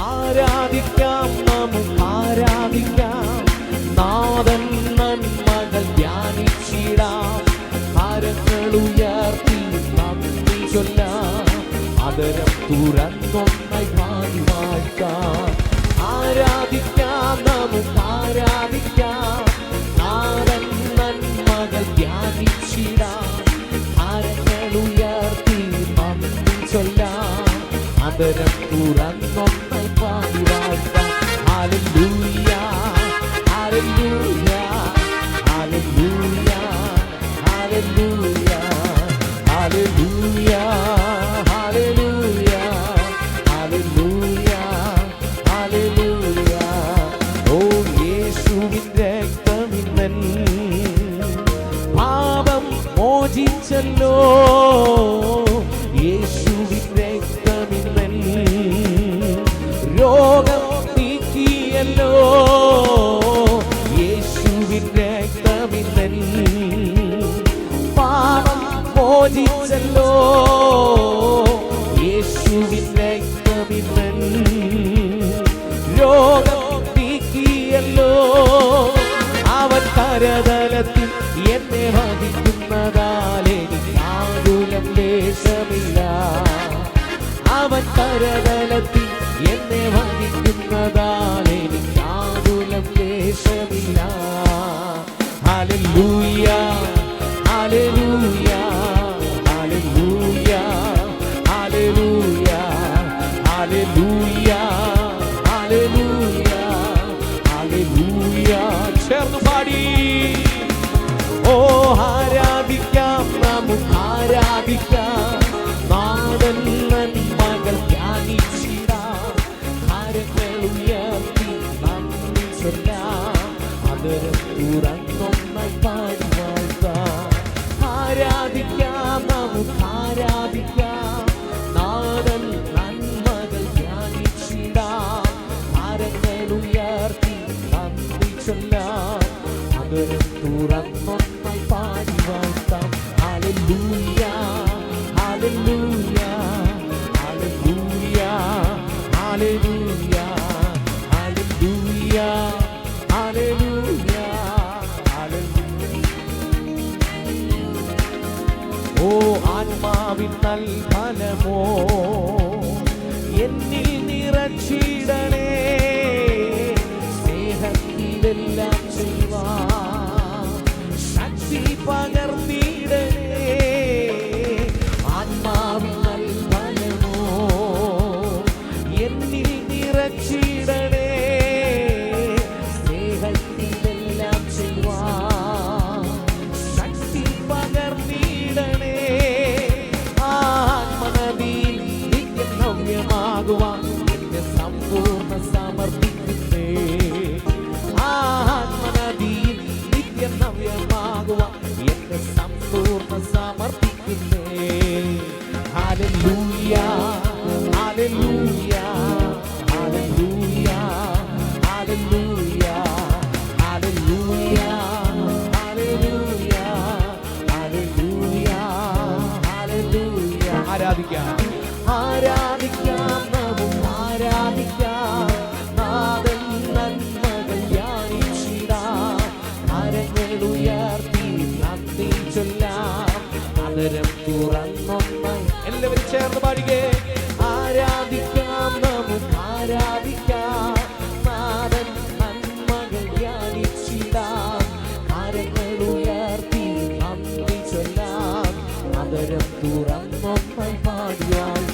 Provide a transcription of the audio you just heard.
ആരാധിക്കാം നമുക്ക് ആരാധിക്കാം. നാഥൻ നന്മകൾ ധ്യാനിച്ചിടാം. കരങ്ങൾ ഉയർത്തി നന്ദി ചൊല്ലാം. അതരം തുറന്നൊന്നായി പാടി വാഴ്ത്താം. ആരാധിക്കാം നമുക്ക് ആരാധിക്കാം. നാഥൻ നന്മകൾ ധ്യാനിച്ചിടാം. കരങ്ങൾ ഉയർത്തി നന്ദി ചൊല്ലാം. അതരം തുറന്നൊന്നായി രക്തമിന്നൻ പാപം മോചിച്ചല്ലോ. യേശുവിൻ രക്തമിന്നൻ രോഗം നീക്കിയല്ലോ. യേശുവിൻ രക്തമിന്നൻ പാപം മോചിച്ചല്ലോ. യേശുവിൻ കരതലത്തിൽ എന്നെ വഹിക്കുന്നതാൽ എനിക്ക് ആകുലം ദേശമില്ല. Hallelujah hallelujah hallelujah hallelujah hallelujah hallelujah hallelujah. ചേർന്ന് പാടി. ഓ ആത്മാവിൻ നൽഫലമോ എന്നിൽ നിറച്ചിടണേ. ഭഗവാൻ എന്നെ സമ്പൂർണ സമർപ്പിക്കുന്നേ ആത്മനദിയിൽ നിത്യ നവ്യമാകുവാൻ എന്നെ സമ്പൂർണ സമർപ്പിക്കുന്നേ ഹാലൂയ ഹാലൂയ ഹാലൂയ ഹാലൂയ ഹാലൂയ ഹാലൂയ ഹാലൂയ ആരാധിക്കാം. തുറന്നൊന്ന് എല്ലാവരും ചേർന്ന് പാടുകേ ആരാധിക്കാം നമുക്ക് ആരാധിക്കാം. നാഥൻ നന്മകൾ ധ്യാനിച്ചിടാം. കാര്യങ്ങൾ ഉയർത്തി നന്ദി ചൊല്ലാം. അതരം തുറന്നൊന്ന് പാടിയാൽ